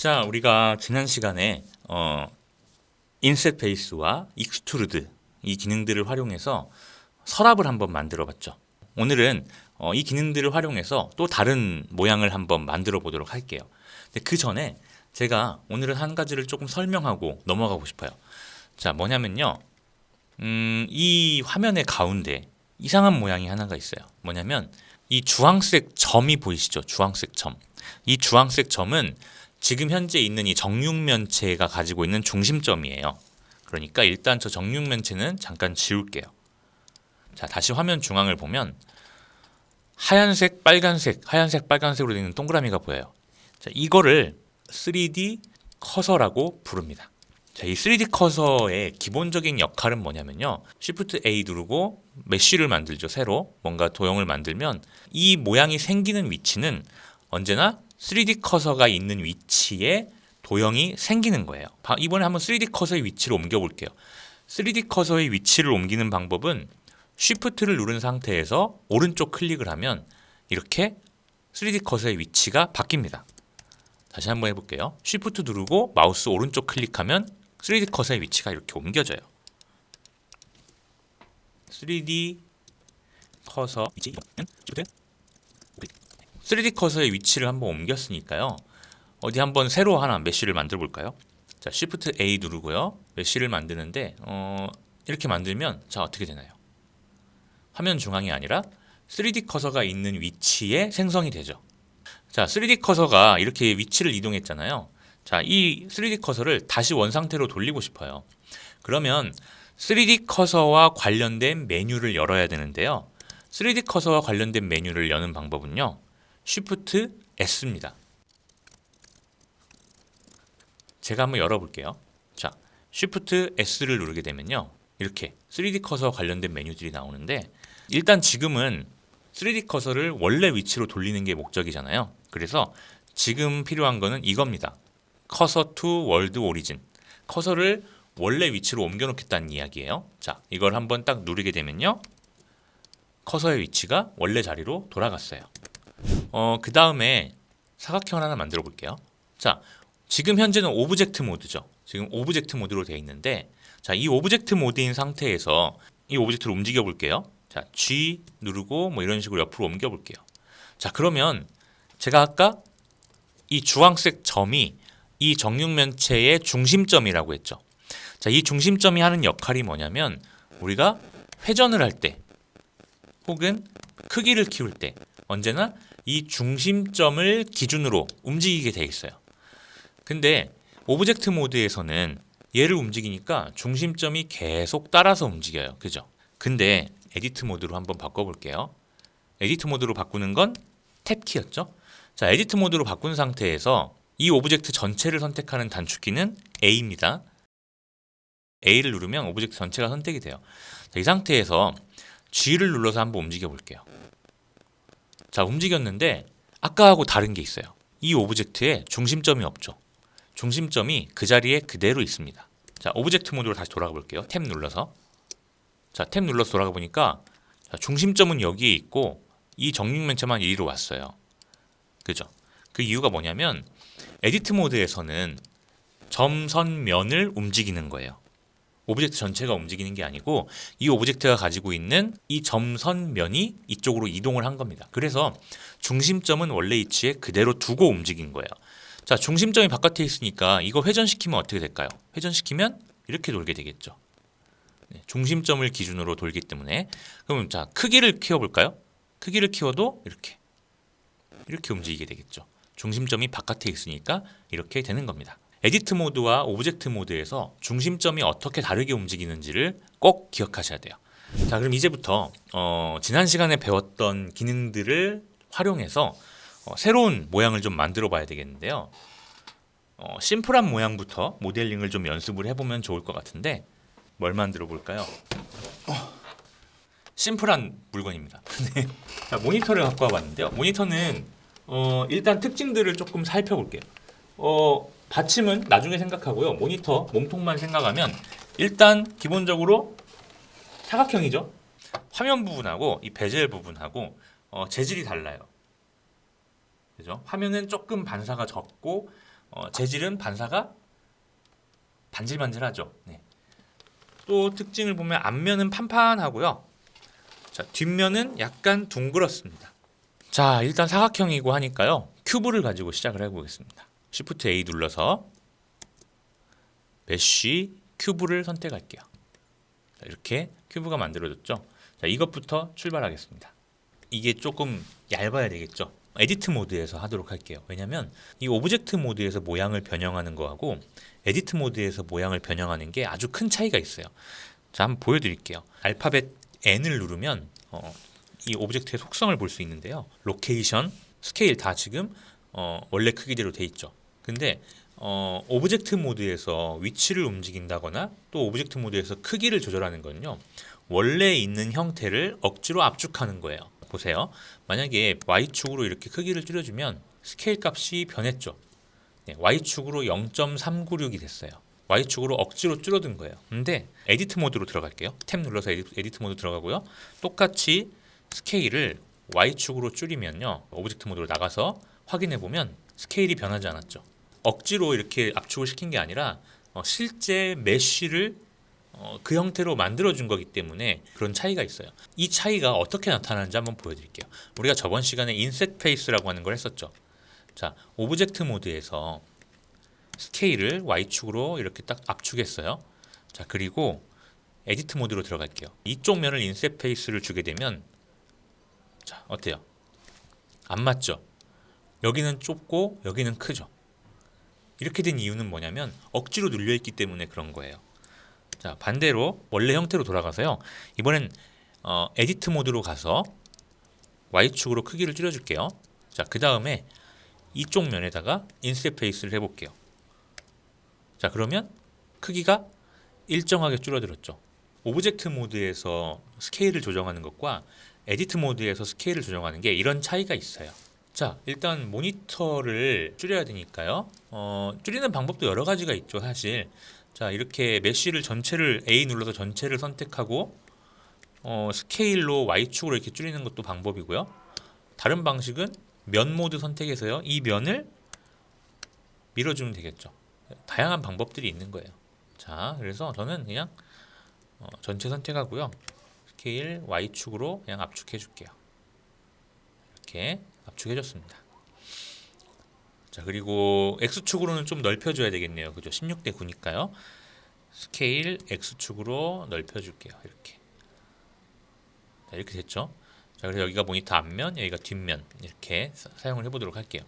자, 우리가 지난 시간에 어, 인셋 베이스와 익스트루드 이 기능들을 활용해서 서랍을 한번 만들어 봤죠. 오늘은 어, 이 기능들을 활용해서 또 다른 모양을 한번 만들어 보도록 할게요. 근데 그 전에 제가 오늘은 한 가지를 조금 설명하고 넘어가고 싶어요. 자, 뭐냐면요. 음, 이 화면의 가운데 이상한 모양이 하나가 있어요. 뭐냐면 이 주황색 점이 보이시죠? 주황색 점. 이 주황색 점은 지금 현재 있는 이 정육면체가 가지고 있는 중심점이에요. 그러니까 일단 저 정육면체는 잠깐 지울게요. 자, 다시 화면 중앙을 보면 하얀색, 빨간색, 하얀색, 빨간색으로 되어 있는 동그라미가 보여요. 자, 이거를 3D 커서라고 부릅니다. 자, 이 3D 커서의 기본적인 역할은 뭐냐면요. Shift A 누르고 메쉬를 만들죠. 새로 뭔가 도형을 만들면 이 모양이 생기는 위치는 언제나 3D 커서가 있는 위치에 도형이 생기는 거예요. 바- 이번에 한번 3D 커서의 위치를 옮겨 볼게요. 3D 커서의 위치를 옮기는 방법은 Shift를 누른 상태에서 오른쪽 클릭을 하면 이렇게 3D 커서의 위치가 바뀝니다. 다시 한번 해볼게요. Shift 누르고 마우스 오른쪽 클릭하면 3D 커서의 위치가 이렇게 옮겨져요. 3D 커서 위치 3D 커서의 위치를 한번 옮겼으니까요. 어디 한번 새로 하나 메쉬를 만들어 볼까요? 자, Shift A 누르고요. 메쉬를 만드는데 어, 이렇게 만들면 자 어떻게 되나요? 화면 중앙이 아니라 3D 커서가 있는 위치에 생성이 되죠. 자, 3D 커서가 이렇게 위치를 이동했잖아요. 자, 이 3D 커서를 다시 원 상태로 돌리고 싶어요. 그러면 3D 커서와 관련된 메뉴를 열어야 되는데요. 3D 커서와 관련된 메뉴를 여는 방법은요. Shift S입니다. 제가 한번 열어볼게요. 자, Shift S를 누르게 되면요. 이렇게 3D 커서 관련된 메뉴들이 나오는데 일단 지금은 3D 커서를 원래 위치로 돌리는 게 목적이잖아요. 그래서 지금 필요한 거는 이겁니다. 커서 투 월드 오리진. 커서를 원래 위치로 옮겨 놓겠다는 이야기예요. 자, 이걸 한번 딱 누르게 되면요. 커서의 위치가 원래 자리로 돌아갔어요. 어, 그 다음에 사각형을 하나 만들어 볼게요. 자, 지금 현재는 오브젝트 모드죠. 지금 오브젝트 모드로 되어 있는데, 자, 이 오브젝트 모드인 상태에서 이 오브젝트를 움직여 볼게요. 자, G 누르고 뭐 이런 식으로 옆으로 옮겨 볼게요. 자, 그러면 제가 아까 이 주황색 점이 이 정육면체의 중심점이라고 했죠. 자, 이 중심점이 하는 역할이 뭐냐면 우리가 회전을 할 때 혹은 크기를 키울 때 언제나 이 중심점을 기준으로 움직이게 돼 있어요. 근데 오브젝트 모드에서는 얘를 움직이니까 중심점이 계속 따라서 움직여요. 그죠? 근데 에디트 모드로 한번 바꿔볼게요. 에디트 모드로 바꾸는 건 탭키였죠? 자, 에디트 모드로 바꾼 상태에서 이 오브젝트 전체를 선택하는 단축키는 A입니다. A를 누르면 오브젝트 전체가 선택이 돼요. 자, 이 상태에서 G를 눌러서 한번 움직여 볼게요. 자, 움직였는데 아까하고 다른 게 있어요. 이 오브젝트에 중심점이 없죠. 중심점이 그 자리에 그대로 있습니다. 자, 오브젝트 모드로 다시 돌아가 볼게요. 탭 눌러서. 자, 탭 눌러서 돌아가 보니까 자, 중심점은 여기에 있고 이 정육면체만 이리로 왔어요. 그죠? 그 이유가 뭐냐면 에디트 모드에서는 점선면을 움직이는 거예요. 오브젝트 전체가 움직이는 게 아니고 이 오브젝트가 가지고 있는 이 점선면이 이쪽으로 이동을 한 겁니다. 그래서 중심점은 원래 위치에 그대로 두고 움직인 거예요. 자, 중심점이 바깥에 있으니까 이거 회전시키면 어떻게 될까요? 회전시키면 이렇게 돌게 되겠죠. 네, 중심점을 기준으로 돌기 때문에 그럼 자 크기를 키워볼까요? 크기를 키워도 이렇게 이렇게 움직이게 되겠죠. 중심점이 바깥에 있으니까 이렇게 되는 겁니다. 에디트 모드와 오브젝트 모드에서 중심점이 어떻게 다르게 움직이는지를 꼭 기억하셔야 돼요. 자, 그럼 이제부터 어, 지난 시간에 배웠던 기능들을 활용해서 어, 새로운 모양을 좀 만들어 봐야 되겠는데요. 어, 심플한 모양부터 모델링을 좀 연습을 해보면 좋을 것 같은데 뭘 만들어 볼까요? 심플한 물건입니다. 네. 자, 모니터를 갖고 와봤는데요. 모니터는 어, 일단 특징들을 조금 살펴볼게요. 어, 받침은 나중에 생각하고요. 모니터 몸통만 생각하면 일단 기본적으로 사각형이죠. 화면 부분하고 이 베젤 부분하고 어, 재질이 달라요. 그죠? 화면은 조금 반사가 적고 어, 재질은 반사가 반질반질하죠. 네. 또 특징을 보면 앞면은 판판하고요. 자, 뒷면은 약간 둥그렇습니다. 자, 일단 사각형이고 하니까요. 큐브를 가지고 시작을 해보겠습니다. Shift A 눌러서 메쉬 큐브를 선택할게요. 자, 이렇게 큐브가 만들어졌죠. 자, 이것부터 출발하겠습니다. 이게 조금 얇아야 되겠죠. 에디트 모드에서 하도록 할게요. 왜냐면 이 오브젝트 모드에서 모양을 변형하는 거하고 에디트 모드에서 모양을 변형하는 게 아주 큰 차이가 있어요. 자, 한번 보여드릴게요. 알파벳 N을 누르면 어, 이 오브젝트의 속성을 볼 수 있는데요. 로케이션, 스케일 다 지금 어, 원래 크기대로 돼 있죠. 근데 어, 오브젝트 모드에서 위치를 움직인다거나 또 오브젝트 모드에서 크기를 조절하는 건요. 원래 있는 형태를 억지로 압축하는 거예요. 보세요. 만약에 y축으로 이렇게 크기를 줄여주면 스케일 값이 변했죠. 네, y축으로 0.396이 됐어요. y축으로 억지로 줄어든 거예요. 근데 에디트 모드로 들어갈게요. 탭 눌러서 에디, 에디트 모드 들어가고요. 똑같이 스케일을 y축으로 줄이면요. 오브젝트 모드로 나가서 확인해 보면 스케일이 변하지 않았죠. 억지로 이렇게 압축을 시킨 게 아니라 어, 실제 메쉬를 어, 그 형태로 만들어준 거기 때문에 그런 차이가 있어요. 이 차이가 어떻게 나타나는지 한번 보여드릴게요. 우리가 저번 시간에 인셋 페이스라고 하는 걸 했었죠. 자, 오브젝트 모드에서 스케일을 y축으로 이렇게 딱 압축했어요. 자, 그리고 에디트 모드로 들어갈게요. 이쪽 면을 인셋 페이스를 주게 되면 자, 어때요? 안 맞죠? 여기는 좁고 여기는 크죠. 이렇게 된 이유는 뭐냐면 억지로 눌려 있기 때문에 그런 거예요. 자 반대로 원래 형태로 돌아가서요. 이번엔 어, 에디트 모드로 가서 y축으로 크기를 줄여줄게요. 자그 다음에 이쪽 면에다가 인셋 페이스를 해볼게요. 자 그러면 크기가 일정하게 줄어들었죠. 오브젝트 모드에서 스케일을 조정하는 것과 에디트 모드에서 스케일을 조정하는 게 이런 차이가 있어요. 자, 일단 모니터를 줄여야 되니까요. 어, 줄이는 방법도 여러 가지가 있죠, 사실. 자, 이렇게 메쉬를 전체를 A 눌러서 전체를 선택하고 어, 스케일로 Y축으로 이렇게 줄이는 것도 방법이고요. 다른 방식은 면 모드 선택해서요. 이 면을 밀어주면 되겠죠. 다양한 방법들이 있는 거예요. 자, 그래서 저는 그냥 어, 전체 선택하고요. 스케일 Y축으로 그냥 압축해 줄게요. 이렇게 압축해줬습니다. 자 그리고 X축으로는 좀 넓혀줘야 되겠네요. 그죠? 16대 9니까요. 스케일 X축으로 넓혀줄게요. 이렇게. 자, 이렇게 됐죠? 자 그래서 여기가 모니터 앞면, 여기가 뒷면 이렇게 사, 사용을 해보도록 할게요.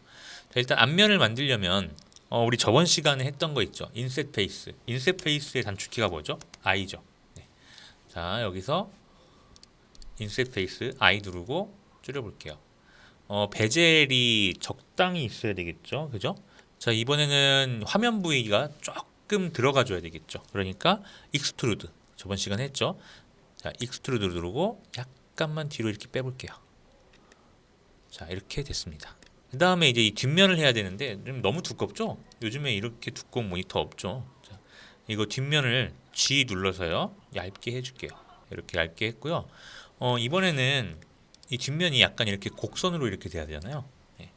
자 일단 앞면을 만들려면 어, 우리 저번 시간에 했던 거 있죠? 인셋 페이스. 인셋 페이스의 단축키가 뭐죠? I죠. 네. 자 여기서 인셋 페이스 I 누르고 줄여볼게요. 어, 베젤이 적당히 있어야 되겠죠. 그죠? 자, 이번에는 화면 부위가 조금 들어가 줘야 되겠죠. 그러니까 익스트루드. 저번 시간에 했죠. 자, 익스트루드 누르고 약간만 뒤로 이렇게 빼볼게요. 자, 이렇게 됐습니다. 그 다음에 이제 이 뒷면을 해야 되는데 좀 너무 두껍죠? 요즘에 이렇게 두꺼운 모니터 없죠. 자, 이거 뒷면을 G 눌러서요. 얇게 해줄게요. 이렇게 얇게 했고요. 어, 이번에는 이 뒷면이 약간 이렇게 곡선으로 이렇게 돼야 되잖아요. 네.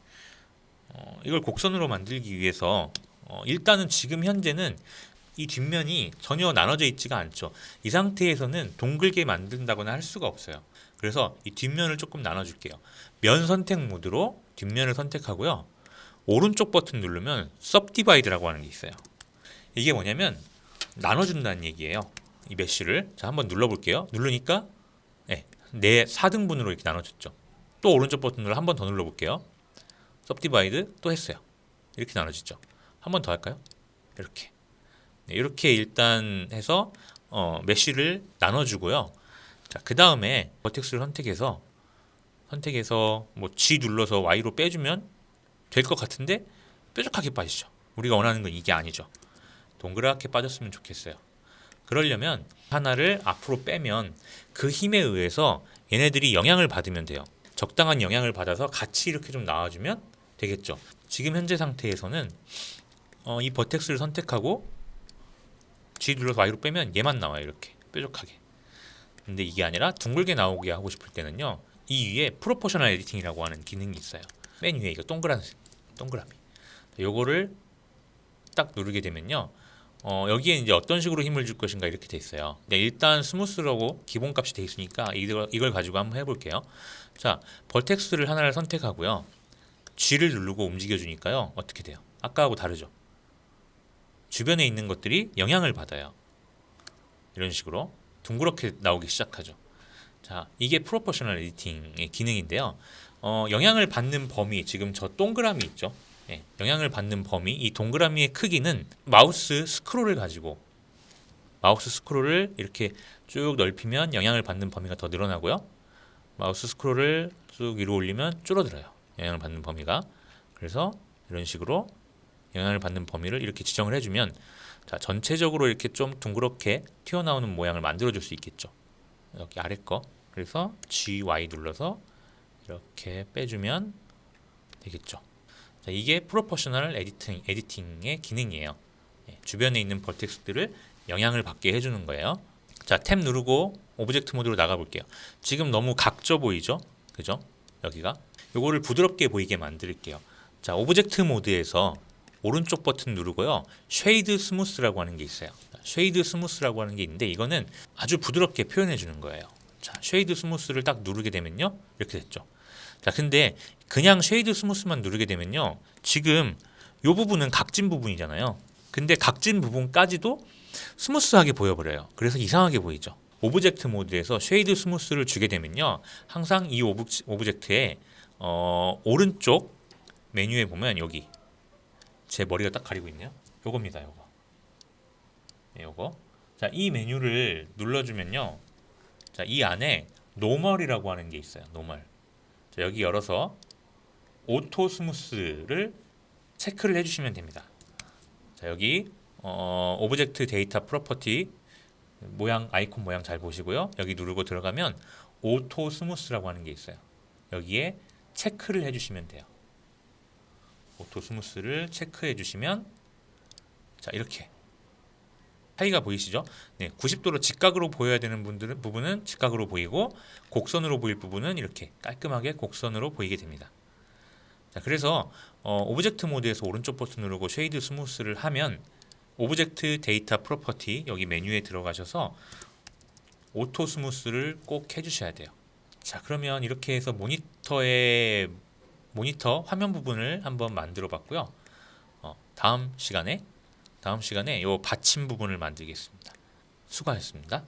어, 이걸 곡선으로 만들기 위해서 어, 일단은 지금 현재는 이 뒷면이 전혀 나눠져 있지가 않죠. 이 상태에서는 동글게 만든다거나 할 수가 없어요. 그래서 이 뒷면을 조금 나눠줄게요. 면 선택 모드로 뒷면을 선택하고요. 오른쪽 버튼 누르면 subdivide라고 하는 게 있어요. 이게 뭐냐면 나눠준다는 얘기예요. 이 메쉬를 자 한번 눌러볼게요. 누르니까 네 4등분으로 이렇게 나눠졌죠. 또 오른쪽 버튼으로 한 번 더 눌러볼게요. subdivide 또 했어요. 이렇게 나눠지죠. 한 번 더 할까요? 이렇게 네, 이렇게 일단 해서 어, 메쉬를 나눠주고요. 자, 그 다음에 버텍스를 선택해서 선택해서 뭐 G 눌러서 Y로 빼주면 될 것 같은데 뾰족하게 빠지죠. 우리가 원하는 건 이게 아니죠. 동그랗게 빠졌으면 좋겠어요. 그러려면 하나를 앞으로 빼면 그 힘에 의해서 얘네들이 영향을 받으면 돼요. 적당한 영향을 받아서 같이 이렇게 좀 나와주면 되겠죠. 지금 현재 상태에서는 어, 이 버텍스를 선택하고 G 눌러서 Y로 빼면 얘만 나와요. 이렇게 뾰족하게. 근데 이게 아니라 둥글게 나오게 하고 싶을 때는요. 이 위에 프로포셔널 에디팅이라고 하는 기능이 있어요. 맨 위에 이거 동그란 동그라미. 요거를 딱 누르게 되면요. 어, 여기에 이제 어떤 식으로 힘을 줄 것인가 이렇게 돼 있어요. 네, 일단 스무스라고 기본값이 돼 있으니까 이걸, 이걸 가지고 한번 해볼게요. 자, 벌텍스를 하나를 선택하고요. G를 누르고 움직여 주니까요. 어떻게 돼요? 아까하고 다르죠. 주변에 있는 것들이 영향을 받아요. 이런 식으로 둥그렇게 나오기 시작하죠. 자, 이게 프로포셔널 에디팅의 기능인데요. 어, 영향을 받는 범위 지금 저 동그라미 있죠. 예, 영향을 받는 범위 이 동그라미의 크기는 마우스 스크롤을 가지고 마우스 스크롤을 이렇게 쭉 넓히면 영향을 받는 범위가 더 늘어나고요. 마우스 스크롤을 쭉 위로 올리면 줄어들어요. 영향을 받는 범위가. 그래서 이런 식으로 영향을 받는 범위를 이렇게 지정을 해주면 자 전체적으로 이렇게 좀 둥그렇게 튀어나오는 모양을 만들어줄 수 있겠죠. 여기 아래 거. 그래서 G, Y 눌러서 이렇게 빼주면 되겠죠. 자, 이게 프로포셔널 에디팅, 에디팅의 기능이에요. 예, 주변에 있는 벌텍스들을 영향을 받게 해주는 거예요. 자, 탭 누르고 오브젝트 모드로 나가 볼게요. 지금 너무 각져 보이죠? 그죠? 여기가. 요거를 부드럽게 보이게 만들게요. 자, 오브젝트 모드에서 오른쪽 버튼 누르고요. 쉐이드 스무스라고 하는 게 있어요. 쉐이드 스무스라고 하는 게 있는데 이거는 아주 부드럽게 표현해 주는 거예요. 자, 쉐이드 스무스를 딱 누르게 되면요. 이렇게 됐죠. 자, 근데 그냥 쉐이드 스무스만 누르게 되면요. 지금 요 부분은 각진 부분이잖아요. 근데 각진 부분까지도 스무스하게 보여버려요. 그래서 이상하게 보이죠. 오브젝트 모드에서 쉐이드 스무스를 주게 되면요. 항상 이 오브, 오브젝트의 어, 오른쪽 메뉴에 보면 여기 제 머리가 딱 가리고 있네요. 요겁니다, 요거. 네, 요거. 자, 이 메뉴를 눌러주면요. 자, 이 안에 노멀이라고 하는 게 있어요. 노멀. 자, 여기 열어서 오토 스무스를 체크를 해주시면 됩니다. 자, 여기 어, 오브젝트 데이터 프로퍼티 모양 아이콘 모양 잘 보시고요. 여기 누르고 들어가면 오토 스무스라고 하는 게 있어요. 여기에 체크를 해주시면 돼요. 오토 스무스를 체크해 주시면 자 이렇게 차이가 보이시죠? 네, 90도로 직각으로 보여야 되는 분들은 부분은 직각으로 보이고 곡선으로 보일 부분은 이렇게 깔끔하게 곡선으로 보이게 됩니다. 자, 그래서 어, 오브젝트 모드에서 오른쪽 버튼 누르고 쉐이드 스무스를 하면 오브젝트 데이터 프로퍼티 여기 메뉴에 들어가셔서 오토 스무스를 꼭 해주셔야 돼요. 자, 그러면 이렇게 해서 모니터의 모니터 화면 부분을 한번 만들어 봤고요. 어, 다음 시간에 다음 시간에 요 받침 부분을 만들겠습니다. 수고하셨습니다.